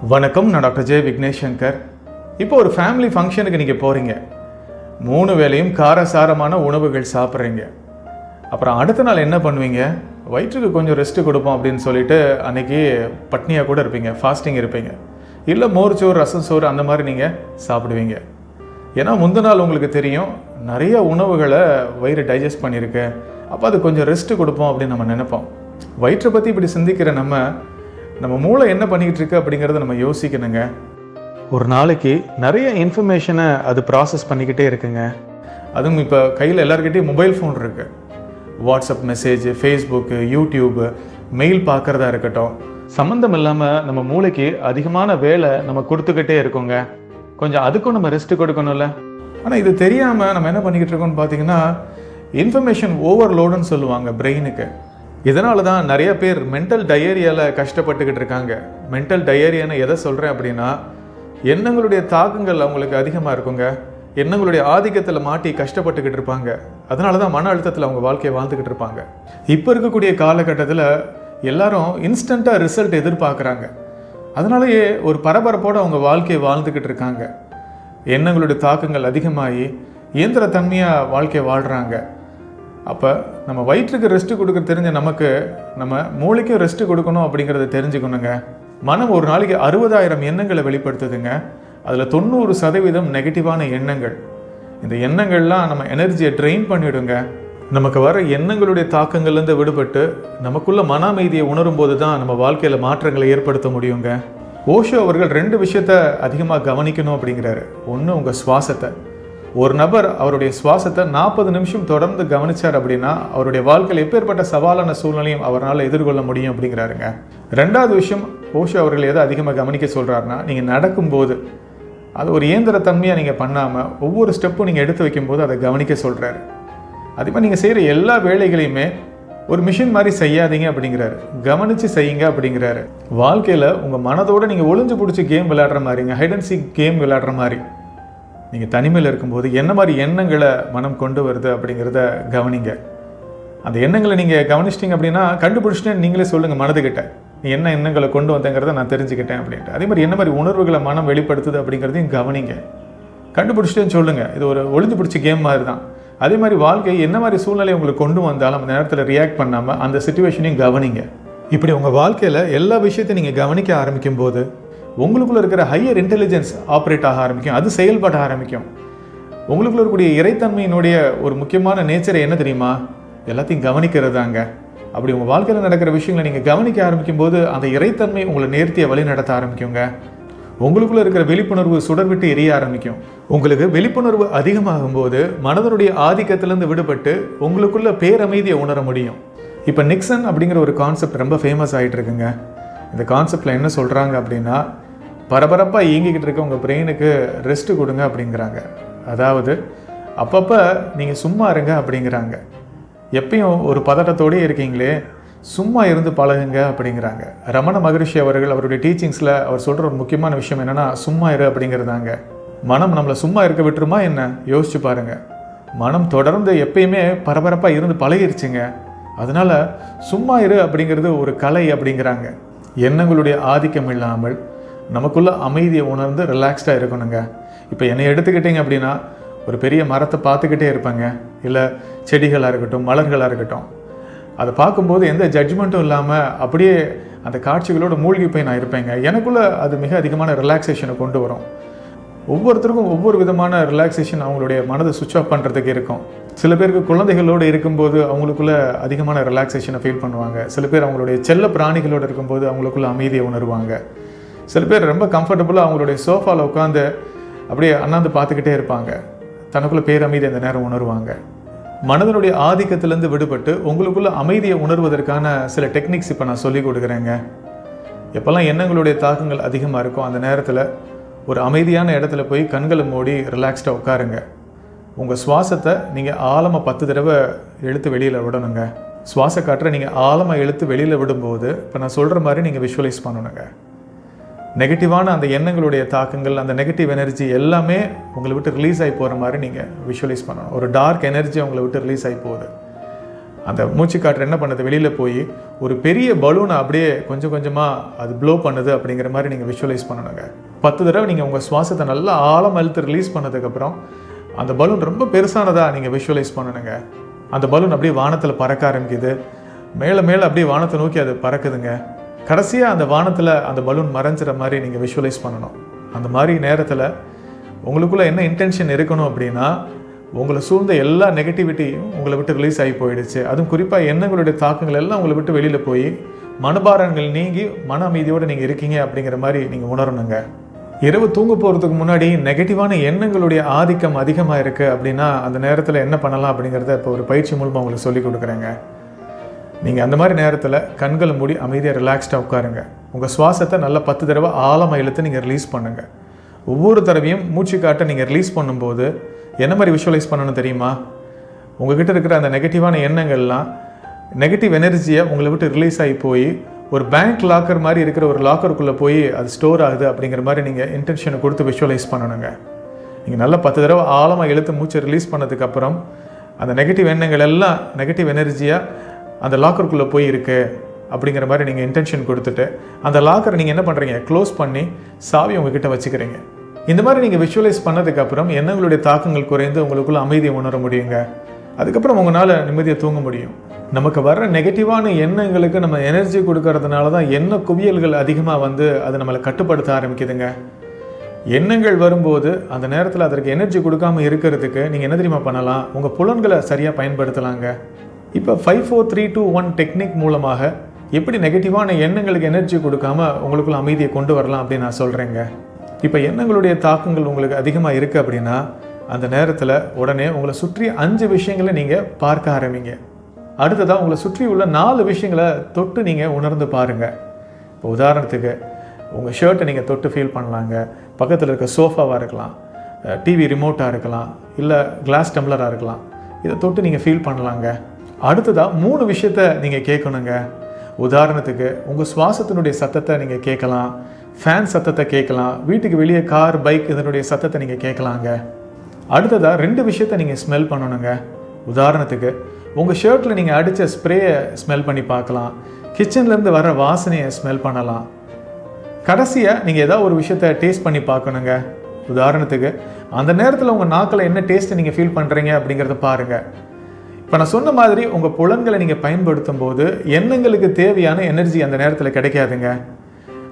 வணக்கம் நான் doctor J Vignesh Shankar இப்போ ஒரு ஃபேமிலி ஃபங்க்ஷனுக்கு நீங்கள் போகிறீங்க மூணு வேளையும் காரசாரமான உணவுகள் சாப்பிட்றீங்க. அப்புறம் அடுத்த நாள் என்ன பண்ணுவீங்க? வயிற்றுக்கு கொஞ்சம் ரெஸ்ட்டு கொடுப்போம் அப்படின்னு சொல்லிட்டு அன்னைக்கு பட்னியாக கூட இருப்பீங்க ஃபாஸ்டிங் இருப்பீங்க. இல்லை மோர் சோறு ரசம் சோறு அந்த மாதிரி நீங்கள் சாப்பிடுவீங்க. ஏன்னா முந்தின நாள் உங்களுக்கு தெரியும் நிறைய உணவுகளை வயிறு டைஜஸ்ட் பண்ணியிருக்கு. அப்போ அது கொஞ்சம் ரெஸ்ட்டு கொடுப்போம் அப்படின்னு நம்ம நினைப்போம். வயிற்றை பற்றி இப்படி சிந்திக்கிற நம்ம நம்ம மூளை என்ன பண்ணிக்கிட்டு இருக்கு அப்படிங்கிறத நம்ம யோசிக்கணுங்க. ஒரு நாளைக்கு நிறைய இன்ஃபர்மேஷனை அது ப்ராசஸ் பண்ணிக்கிட்டே இருக்குங்க. அதுவும் இப்போ கையில் எல்லாருக்கிட்டையும் மொபைல் ஃபோன் இருக்குது WhatsApp message Facebook YouTube mail பார்க்குறதா இருக்கட்டும். சம்மந்தம் இல்லாமல் நம்ம மூளைக்கு அதிகமான வேலை நம்ம கொடுத்துக்கிட்டே இருக்கோங்க. கொஞ்சம் அதுக்கும் நம்ம ரெஸ்ட் கொடுக்கணும்ல. ஆனால் இது தெரியாமல் நம்ம என்ன பண்ணிக்கிட்டு இருக்கோம்னு பார்த்தீங்கன்னா இன்ஃபர்மேஷன் ஓவர்லோடுன்னு சொல்லுவாங்க பிரெயினுக்கு இதனால தான் நிறைய பேர் மென்டல் டயரியாவில் கஷ்டப்பட்டுக்கிட்டு இருக்காங்க. மென்டல் டயரியான்னு எதை சொல்கிறேன் அப்படின்னா எண்ணங்களுடைய தாக்கங்கள் அவங்களுக்கு அதிகமாக இருக்குங்க. எண்ணங்களுடைய ஆதிக்கத்தில் மாட்டி கஷ்டப்பட்டுக்கிட்டு இருப்பாங்க. அதனால தான் மன அழுத்தத்தில் அவங்க வாழ்க்கையை வாழ்ந்துக்கிட்டு இருப்பாங்க. இப்போ இருக்கக்கூடிய காலகட்டத்தில் எல்லாரும் இன்ஸ்டண்ட்டாக ரிசல்ட் எதிர்பார்க்குறாங்க. அதனாலேயே ஒரு பரபரப்போடு அவங்க வாழ்க்கையை வாழ்ந்துக்கிட்டு இருக்காங்க. எண்ணங்களுடைய தாக்கங்கள் அதிகமாகி இயந்திரத்தன்மையாக வாழ்க்கையை வாழ்கிறாங்க அப்போ நம்ம வயிற்றுக்கு ரெஸ்ட்டு கொடுக்க தெரிஞ்ச நமக்கு நம்ம மூளைக்கும் ரெஸ்ட்டு கொடுக்கணும் அப்படிங்கிறத தெரிஞ்சுக்கணுங்க. மனம் ஒரு நாளைக்கு அறுபதாயிரம் எண்ணங்களை வெளிப்படுத்துதுங்க. அதில் தொண்ணூறு சதவீதம் நெகட்டிவான எண்ணங்கள். இந்த எண்ணங்கள்லாம் நம்ம எனர்ஜியை ட்ரெயின் பண்ணிவிடுங்க நமக்கு வர எண்ணங்களுடைய தாக்கங்கள்லேருந்து விடுபட்டு நமக்குள்ள மன அமைதியை உணரும் போது தான் நம்ம வாழ்க்கையில் மாற்றங்களை ஏற்படுத்த முடியுங்க. ஓஷோ அவர்கள் ரெண்டு விஷயத்த அதிகமாக கவனிக்கணும் அப்படிங்கிறாரு. ஒன்று உங்கள் சுவாசத்தை ஒரு நபர் அவருடைய சுவாசத்தை நாற்பது நிமிஷம் தொடர்ந்து கவனிச்சார் அப்படின்னா அவருடைய வாழ்க்கையில் எப்பேற்பட்ட சவாலான சூழ்நிலையும் அவரால் எதிர்கொள்ள முடியும் அப்படிங்கிறாருங்க. ரெண்டாவது விஷயம் ஓஷோ அவர்கள் எதை அதிகமாக கவனிக்க சொல்கிறாருன்னா நீங்கள் நடக்கும்போது அது ஒரு இயந்திரத்தன்மையாக நீங்கள் பண்ணாமல் ஒவ்வொரு ஸ்டெப்பும் நீங்கள் எடுத்து வைக்கும்போது அதை கவனிக்க சொல்கிறாரு அதே மாதிரி நீங்கள் செய்கிற எல்லா வேலைகளையுமே ஒரு மிஷின் மாதிரி செய்யாதீங்க அப்படிங்கிறாரு. கவனித்து செய்யுங்க அப்படிங்கிறாரு. வாழ்க்கையில் உங்கள் மனதோடு நீங்கள் ஒளிஞ்சு பிடிச்சி கேம் விளையாடுற மாதிரிங்க ஹைட் அண்ட் சீக் கேம் விளையாடுற மாதிரி. நீங்கள் தனிமையில் இருக்கும்போது என்ன மாதிரி எண்ணங்களை மனம் கொண்டு வருது அப்படிங்கிறத கவனிங்க. அந்த எண்ணங்களை நீங்கள் கவனிச்சிட்டிங்க அப்படின்னா கண்டுபிடிச்சிட்டு நீங்களே சொல்லுங்கள் மனதுக்கிட்ட நீ என்ன எண்ணங்களை கொண்டு வந்தேங்கிறத நான் தெரிஞ்சுக்கிட்டேன் அப்படின்ட்டு. அதே மாதிரி என்ன மாதிரி உணர்வுகளை மனம் வெளிப்படுத்துது அப்படிங்கிறதையும் கவனிங்க. கண்டுபிடிச்சிட்டேன்னு சொல்லுங்கள் இது ஒரு ஒளிஞ்சு பிடிச்ச கேம் மாதிரி தான் அதே மாதிரி வாழ்க்கை என்ன மாதிரி சூழ்நிலை உங்களுக்கு கொண்டு வந்தாலும் அந்த நேரத்தில் ரியாக்ட் பண்ணாமல் அந்த சுச்சுவேஷனையும் கவனிங்க. இப்படி உங்கள் வாழ்க்கையில் எல்லா விஷயத்தையும் நீங்கள் கவனிக்க ஆரம்பிக்கும் போது உங்களுக்குள்ள இருக்கிற ஹையர் இன்டெலிஜென்ஸ் ஆப்ரேட் ஆக ஆரம்பிக்கும். அது செயல்பட ஆரம்பிக்கும். உங்களுக்குள்ள இருக்கக்கூடிய இறைத்தன்மையினுடைய ஒரு முக்கியமான நேச்சர் என்ன தெரியுமா? எல்லாத்தையும் கவனிக்கிறது தாங்க. அப்படி உங்கள் வாழ்க்கையில் நடக்கிற விஷயங்களை நீங்கள் கவனிக்க ஆரம்பிக்கும் போது அந்த இறைத்தன்மை உங்களை நேர்த்தியை வழி நடத்த ஆரம்பிக்குங்க. உங்களுக்குள்ள இருக்கிற விழிப்புணர்வு சுடர் விட்டு எரிய ஆரம்பிக்கும். உங்களுக்கு விழிப்புணர்வு அதிகமாகும் போது மனதனுடைய ஆதிக்கத்திலேருந்து விடுபட்டு உங்களுக்குள்ள பேரமைதியை உணர முடியும். இப்போ நிக்சன் அப்படிங்கிற ஒரு கான்செப்ட் ரொம்ப ஃபேமஸ் ஆகிட்டு இருக்குங்க. இந்த கான்செப்டில் என்ன சொல்கிறாங்க அப்படின்னா பரபரப்பாக இயங்கிக்கிட்டு இருக்க உங்கள் பிரெயினுக்கு ரெஸ்ட்டு கொடுங்க அப்படிங்கிறாங்க. அதாவது அப்பப்போ நீங்கள் சும்மா இருங்க அப்படிங்கிறாங்க. எப்பயும் ஒரு பதட்டத்தோடயே இருக்கீங்களே சும்மா இருந்து பழகுங்க அப்படிங்கிறாங்க. ரமண மகரிஷி அவர்கள் அவருடைய டீச்சிங்ஸில் அவர் சொல்கிற ஒரு முக்கியமான விஷயம் என்னென்னா சும்மா இரு அப்படிங்கிறதாங்க. மனம் நம்மளை சும்மா இருக்க விட்டுருமா என்ன? யோசிச்சு பாருங்க. மனம் தொடர்ந்து எப்பயுமே பரபரப்பாக இருந்து பழகிருச்சுங்க. அதனால் சும்மா இரு அப்படிங்கிறது ஒரு கலை அப்படிங்கிறாங்க. எண்ணங்களுடைய ஆதிக்கம் இல்லாமல் நமக்குள்ள அமைதியை உணர்ந்து ரிலாக்ஸ்டாக இருக்கணுங்க. இப்போ என்னை எடுத்துக்கிட்டிங்க அப்படின்னா ஒரு பெரிய மரத்தை பார்த்துக்கிட்டே இருப்பேங்க. இல்லை செடிகளாக இருக்கட்டும் மலர்களாக இருக்கட்டும். அதை பார்க்கும்போது எந்த ஜட்ஜ்மெண்ட்டும் இல்லாமல் அப்படியே அந்த காட்சிகளோட மூழ்கி போய் நான் இருப்பேங்க. எனக்குள்ளே அது மிக அதிகமான ரிலாக்ஸேஷனை கொண்டு வரும். ஒவ்வொருத்தருக்கும் ஒவ்வொரு விதமான ரிலாக்ஸேஷன் அவங்களுடைய மனதை சுவிட்ச் ஆஃப் பண்ணுறதுக்கு இருக்கும். சில பேருக்கு குழந்தைகளோடு இருக்கும்போது அவங்களுக்குள்ள அதிகமான ரிலாக்ஸேஷனை ஃபீல் பண்ணுவாங்க. சில பேர் அவங்களுடைய செல்ல பிராணிகளோடு இருக்கும்போது அவங்களுக்குள்ள அமைதியை உணருவாங்க. சில பேர் ரொம்ப கம்ஃபர்டபுளாக அவங்களுடைய சோஃபாவில் உட்காந்து அப்படியே அண்ணாந்து பார்த்துக்கிட்டே இருப்பாங்க. தனக்குள்ள பேரமைதி அந்த நேரம் உணருவாங்க. மனதனுடைய ஆதிக்கத்திலேருந்து விடுபட்டு உங்களுக்குள்ள அமைதியை உணர்வதற்கான சில டெக்னிக்ஸ் இப்போ நான் சொல்லிக் கொடுக்குறேங்க. எப்போல்லாம் எண்ணங்களுடைய தாக்கங்கள் அதிகமாக இருக்கோ அந்த நேரத்தில் ஒரு அமைதியான இடத்துல போய் கண்களை மூடி ரிலாக்ஸ்டாக உட்காருங்க. உங்கள் சுவாசத்தை நீங்கள் ஆழமாக பத்து தடவை எழுத்து வெளியில் விடணுங்க. சுவாச காற்றை நீங்கள் ஆழமாக எழுத்து வெளியில் விடும்போது இப்போ நான் சொல்கிற மாதிரி நீங்கள் விஷுவலைஸ் பண்ணணுங்க. நெகட்டிவான அந்த எண்ணங்களுடைய தாக்கங்கள் அந்த நெகட்டிவ் எனர்ஜி எல்லாமே உங்களை விட்டு ரிலீஸ் ஆகி போகிற மாதிரி நீங்கள் விஷுவலைஸ் பண்ணணும். ஒரு டார்க் எனர்ஜி உங்களை விட்டு ரிலீஸ் ஆகி போகுது. அந்த மூச்சு காற்று என்ன பண்ணுது? வெளியில் போய் ஒரு பெரிய பலூனை அப்படியே கொஞ்சம் கொஞ்சமாக அது ப்ளோ பண்ணுது அப்படிங்கிற மாதிரி நீங்கள் விஷுவலைஸ் பண்ணணுங்க. பத்து தடவை நீங்கள் உங்கள் சுவாசத்தை நல்லா ஆழம் அழுத்து ரிலீஸ் பண்ணதுக்கப்புறம் அந்த பலூன் ரொம்ப பெருசானதாக நீங்கள் விஷுவலைஸ் பண்ணணுங்க. அந்த பலூன் அப்படியே வானத்தில் பறக்க ஆரம்பிக்குது. மேலே மேலே அப்படியே வானத்தை நோக்கி அது பறக்குதுங்க. கடைசியாக அந்த வானத்தில் அந்த பலூன் மறைஞ்சிற மாதிரி நீங்கள் விஷுவலைஸ் பண்ணணும். அந்த மாதிரி நேரத்தில் உங்களுக்குள்ளே என்ன இன்டென்ஷன் இருக்கணும் அப்படின்னா உங்களை சூழ்ந்த எல்லா நெகட்டிவிட்டியும் உங்களை விட்டு ரிலீஸ் ஆகி போயிடுச்சு. அதுவும் குறிப்பாக எண்ணங்களுடைய தாக்கங்கள் எல்லாம் உங்களை விட்டு வெளியில் போய் மனபாரங்கள் நீங்கி மன அமைதியோடு நீங்கள் இருக்கீங்க அப்படிங்கிற மாதிரி நீங்கள் உணரணுங்க. இரவு தூங்க போகிறதுக்கு முன்னாடி நெகட்டிவான எண்ணங்களுடைய ஆதிக்கம் அதிகமாக இருக்குது அப்படின்னா அந்த நேரத்தில் என்ன பண்ணலாம் அப்படிங்கிறத இப்போ ஒரு பயிற்சி மூலமாக உங்களுக்கு சொல்லிக் கொடுக்குறேங்க. நீங்கள் அந்த மாதிரி நேரத்தில் கண்களை மூடி அமைதியாக ரிலாக்ஸ்டாக உட்காருங்க. உங்கள் சுவாசத்தை நல்லா பத்து தடவை ஆழமாக இழுத்து நீங்கள் ரிலீஸ் பண்ணுங்கள் ஒவ்வொரு தடவையும் மூச்சு காட்ட நீங்கள் ரிலீஸ் பண்ணும்போது என்ன மாதிரி விஷுவலைஸ் பண்ணணும் தெரியுமா? உங்ககிட்ட இருக்கிற அந்த நெகட்டிவான எண்ணங்கள்லாம் நெகட்டிவ் எனர்ஜியை உங்களை விட்டு ரிலீஸ் ஆகி போய் ஒரு பேங்க் லாக்கர் மாதிரி இருக்கிற ஒரு லாக்கருக்குள்ளே போய் அது ஸ்டோர் ஆகுது அப்படிங்கிற மாதிரி நீங்கள் இன்டென்ஷனை கொடுத்து விஷுவலைஸ் பண்ணணுங்க. நீங்கள் நல்லா பத்து தடவை ஆழமாக இழுத்து மூச்சை ரிலீஸ் பண்ணதுக்கப்புறம் அந்த நெகட்டிவ் எண்ணங்கள் எல்லாம் நெகட்டிவ் எனர்ஜியாக அந்த லாக்கருக்குள்ளே போய் இருக்கு அப்படிங்கிற மாதிரி நீங்கள் இன்டென்ஷன் கொடுத்துட்டு அந்த லாக்கரை நீங்கள் என்ன பண்ணுறீங்க க்ளோஸ் பண்ணி சாவி உங்ககிட்ட வச்சுக்கிறீங்க. இந்த மாதிரி நீங்கள் விஷுவலைஸ் பண்ணதுக்கப்புறம் எண்ணங்களுடைய தாக்கங்கள் குறைந்து உங்களுக்குள்ள அமைதியை உணர முடியுங்க. அதுக்கப்புறம் உங்களால் நிம்மதியை தூங்க முடியும். நமக்கு வர்ற நெகட்டிவான எண்ணங்களுக்கு நம்ம எனர்ஜி கொடுக்கறதுனால தான் எண்ண குவியல்கள் அதிகமாக வந்து அது நம்மளை கட்டுப்படுத்த ஆரம்பிக்குதுங்க. எண்ணங்கள் வரும்போது அந்த நேரத்தில் அதற்கு எனர்ஜி கொடுக்காம இருக்கிறதுக்கு நீங்கள் என்ன தெரியுமா பண்ணலாம்? உங்கள் புலன்களை சரியாக பயன்படுத்தலாங்க. இப்போ five four three two one technique மூலமாக எப்படி நெகட்டிவான எண்ணங்களுக்கு எனர்ஜி கொடுக்காம உங்களுக்குள்ள அமைதியை கொண்டு வரலாம் அப்படின்னு நான் சொல்கிறேங்க இப்போ எண்ணங்களுடைய தாக்கங்கள் உங்களுக்கு அதிகமாக இருக்குது அப்படின்னா அந்த நேரத்தில் உடனே உங்களை சுற்றி அஞ்சு விஷயங்களை நீங்கள் பார்க்க ஆரம்பிங்க. அடுத்ததாக உங்களை சுற்றி உள்ள நாலு விஷயங்களை தொட்டு நீங்கள் உணர்ந்து பாருங்கள் இப்போ உதாரணத்துக்கு உங்கள் ஷர்ட்டை நீங்கள் தொட்டு ஃபீல் பண்ணலாங்க. பக்கத்தில் இருக்க சோஃபாவாக இருக்கலாம் டிவி ரிமோட்டாக இருக்கலாம் இல்லை கிளாஸ் டம்ளராக இருக்கலாம். இதை தொட்டு நீங்கள் ஃபீல் பண்ணலாங்க. அடுத்ததாக மூணு விஷயத்த நீங்கள் கேட்கணுங்க. உதாரணத்துக்கு உங்கள் சுவாசத்தினுடைய சத்தத்தை நீங்கள் கேட்கலாம். ஃபேன் சத்தத்தை கேட்கலாம். வீட்டுக்கு வெளியே கார் பைக் இதனுடைய சத்தத்தை நீங்கள் கேட்கலாங்க. அடுத்ததாக ரெண்டு விஷயத்த நீங்கள் ஸ்மெல் பண்ணணுங்க. உதாரணத்துக்கு உங்கள் ஷர்ட்டில் நீங்கள் அடித்த ஸ்ப்ரேயை ஸ்மெல் பண்ணி பார்க்கலாம். கிச்சன்லேருந்து வர வாசனையை ஸ்மெல் பண்ணலாம். கடைசியாக நீங்கள் ஏதாவது ஒரு விஷயத்த டேஸ்ட் பண்ணி பார்க்கணுங்க. உதாரணத்துக்கு அந்த நேரத்தில் உங்கள் நாக்கில் என்ன டேஸ்ட்டை நீங்கள் ஃபீல் பண்ணுறீங்க அப்படிங்கிறத பாருங்கள் இப்போ நான் சொன்ன மாதிரி உங்கள் புலன்களை நீங்கள் பயன்படுத்தும் போது எண்ணங்களுக்கு தேவையான எனர்ஜி அந்த நேரத்தில் கிடைக்காதுங்க.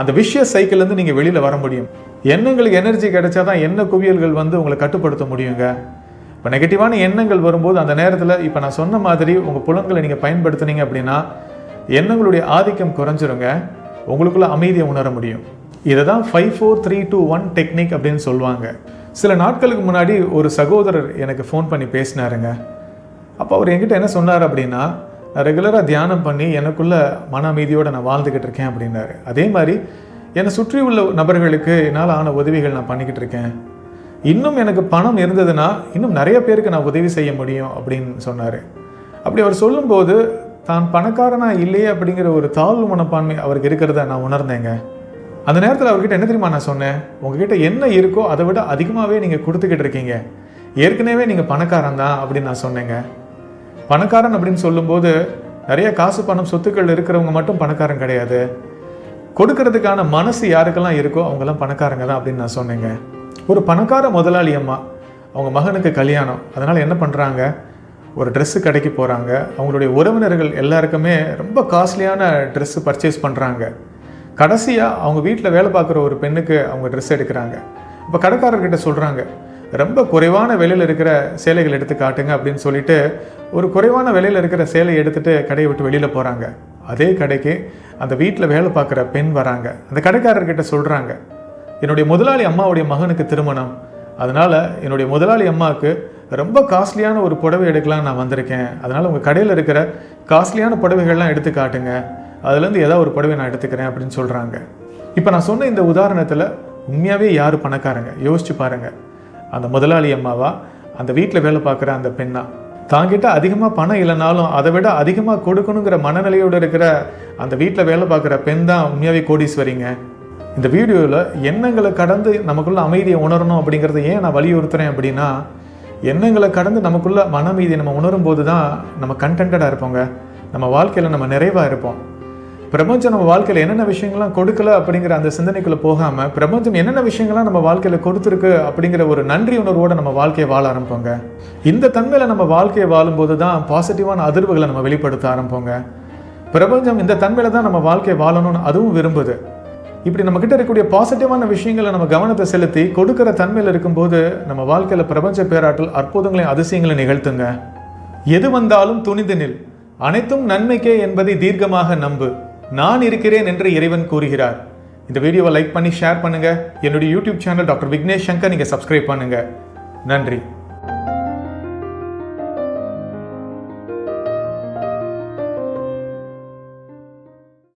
அந்த விஷய சைக்கிள்லேருந்து நீங்கள் வெளியில் வர முடியும். எண்ணங்களுக்கு எனர்ஜி கிடைச்சா தான் எண்ண குவியல்கள் வந்து உங்களை கட்டுப்படுத்த முடியுங்க. இப்போ நெகட்டிவான எண்ணங்கள் வரும்போது அந்த நேரத்தில் இப்போ நான் சொன்ன மாதிரி உங்கள் புலன்களை நீங்கள் பயன்படுத்துனீங்க அப்படின்னா எண்ணங்களுடைய ஆதிக்கம் குறைஞ்சிருங்க. உங்களுக்குள்ள அமைதியை உணர முடியும். இதை தான் five four three two one technique அப்படின்னு சொல்லுவாங்க. சில நாட்களுக்கு முன்னாடி ஒரு சகோதரர் எனக்கு ஃபோன் பண்ணி பேசினாருங்க. அப்போ அவர் என்கிட்ட என்ன சொன்னார் அப்படின்னா நான் ரெகுலராக தியானம் பண்ணி எனக்குள்ள மன அமைதியோடு நான் வாழ்ந்துக்கிட்டு இருக்கேன் அப்படின்னாரு. அதே மாதிரி என்னை சுற்றி உள்ள நபர்களுக்கு என்னால் ஆன உதவிகள் நான் பண்ணிக்கிட்டு இருக்கேன். இன்னும் எனக்கு பணம் இருந்ததுன்னா இன்னும் நிறைய பேருக்கு நான் உதவி செய்ய முடியும் அப்படின்னு சொன்னார். அப்படி அவர் சொல்லும்போது தான் பணக்காரனா இல்லையே அப்படிங்கிற ஒரு தாழ்வு மனப்பான்மை அவருக்கு இருக்கிறத நான் உணர்ந்தேங்க. அந்த நேரத்தில் அவர்கிட்ட என்ன தெரியுமா நான் சொன்னேன்? உங்ககிட்ட என்ன இருக்கோ அதை விட அதிகமாகவே நீங்கள் கொடுத்துக்கிட்டு இருக்கீங்க. ஏற்கனவே நீங்கள் பணக்காரன் தான் அப்படின்னு நான் சொன்னேங்க. பணக்காரன் அப்படின்னு சொல்லும்போது நிறைய காசு பணம் சொத்துக்கள் இருக்கிறவங்க மட்டும் பணக்காரன் கிடையாது. கொடுக்கறதுக்கான மனசு யாருக்கெல்லாம் இருக்கோ அவங்கெல்லாம் பணக்காரங்க தான் அப்படின்னு நான் சொன்னேங்க. ஒரு பணக்கார முதலாளி அம்மா அவங்க மகனுக்கு கல்யாணம். அதனால் என்ன பண்ணுறாங்க ஒரு ட்ரெஸ்ஸு கடைக்கு போகிறாங்க அவங்களுடைய உறவினர்கள் எல்லாருக்குமே ரொம்ப காஸ்ட்லியான ட்ரெஸ்ஸு பர்ச்சேஸ் பண்ணுறாங்க கடைசியாக அவங்க வீட்டில் வேலை பார்க்குற ஒரு பெண்ணுக்கு அவங்க ட்ரெஸ் எடுக்கிறாங்க. இப்போ கடைக்காரர்கிட்ட சொல்கிறாங்க ரொம்ப குறைவான விலையில் இருக்கிற சேலைகள் எடுத்து காட்டுங்க அப்படின்னு சொல்லிட்டு ஒரு குறைவான விலையில் இருக்கிற சேலையை எடுத்துகிட்டு கடையை விட்டு வெளியில் போகிறாங்க அதே கடைக்கு அந்த வீட்டில் வேலை பார்க்குற பெண் வராங்க. அந்த கடைக்காரர்கிட்ட சொல்கிறாங்க என்னுடைய முதலாளி அம்மாவுடைய மகனுக்கு திருமணம். அதனால் என்னுடைய முதலாளி அம்மாவுக்கு ரொம்ப காஸ்ட்லியான ஒரு புடவை எடுக்கலாம் நான் வந்திருக்கேன். அதனால் உங்கள் கடையில் இருக்கிற காஸ்ட்லியான புடவைகள்லாம் எடுத்து காட்டுங்க. அதுலேருந்து ஏதாவது ஒரு புடவை நான் எடுத்துக்கிறேன் அப்படின்னு சொல்கிறாங்க இப்போ நான் சொன்ன இந்த உதாரணத்தில் உண்மையாகவே யார் பணக்காரங்க? யோசிச்சு பாருங்கள் அந்த முதலாளி அம்மாவா அந்த வீட்டில் வேலை பார்க்குற அந்த பெண்ணா. தாங்கிட்ட அதிகமாக பணம் இல்லைனாலும் அதை விட அதிகமாக கொடுக்கணுங்கிற மனநிலையோடு இருக்கிற அந்த வீட்டில் வேலை பார்க்குற பெண் தான் உண்மையாகவே கோடீஸ்வரிங்க. இந்த வீடியோவில் எண்ணங்களை கடந்து நமக்குள்ள அமைதியை உணரணும் அப்படிங்கிறத ஏன் நான் வலியுறுத்துறேன் அப்படின்னா எண்ணங்களை கடந்து நமக்குள்ள மனமீதியை நம்ம உணரும் போது தான் நம்ம கண்டென்டாக இருப்போங்க. நம்ம வாழ்க்கையில் நம்ம நிறைவாக இருப்போம். பிரபஞ்சம் நம்ம வாழ்க்கையில் என்னென்ன விஷயங்கள்லாம் கொடுக்கல அப்படிங்கிற அந்த சிந்தனைக்குள்ளே போகாமல் பிரபஞ்சம் என்னென்ன விஷயங்கள்லாம் நம்ம வாழ்க்கையில் கொடுத்துருக்கு அப்படிங்கிற ஒரு நன்றி உணர்வோடு நம்ம வாழ்க்கையை வாழ ஆரம்பிப்போங்க. இந்த தன்மையில் நம்ம வாழ்க்கையை வாழும்போது தான் பாசிட்டிவான அதிர்வுகளை நம்ம வெளிப்படுத்த ஆரம்பிப்போங்க. பிரபஞ்சம் இந்த தன்மையில் தான் நம்ம வாழ்க்கையை வாழணும்னு அதுவும் விரும்புது. இப்படி நம்ம கிட்ட இருக்கக்கூடிய பாசிட்டிவான விஷயங்களை நம்ம கவனத்தை செலுத்தி கொடுக்கிற தன்மையில் இருக்கும்போது நம்ம வாழ்க்கையில் பிரபஞ்ச பேராற்றல் அற்புதங்களையும் அதிசயங்களை நிகழ்த்துங்க. எது வந்தாலும் துணிந்து நில். அனைத்தும் நன்மைக்கே என்பதை தீர்க்கமாக நம்பு. நான் இருக்கிறேன் என்று இறைவன் கூறுகிறார். இந்த வீடியோவை லைக் பண்ணி ஷேர் பண்ணுங்கள் என்னுடைய YouTube channel doctor Vignesh Shankar நீங்கள் சப்ஸ்கிரைப் பண்ணுங்கள் நன்றி.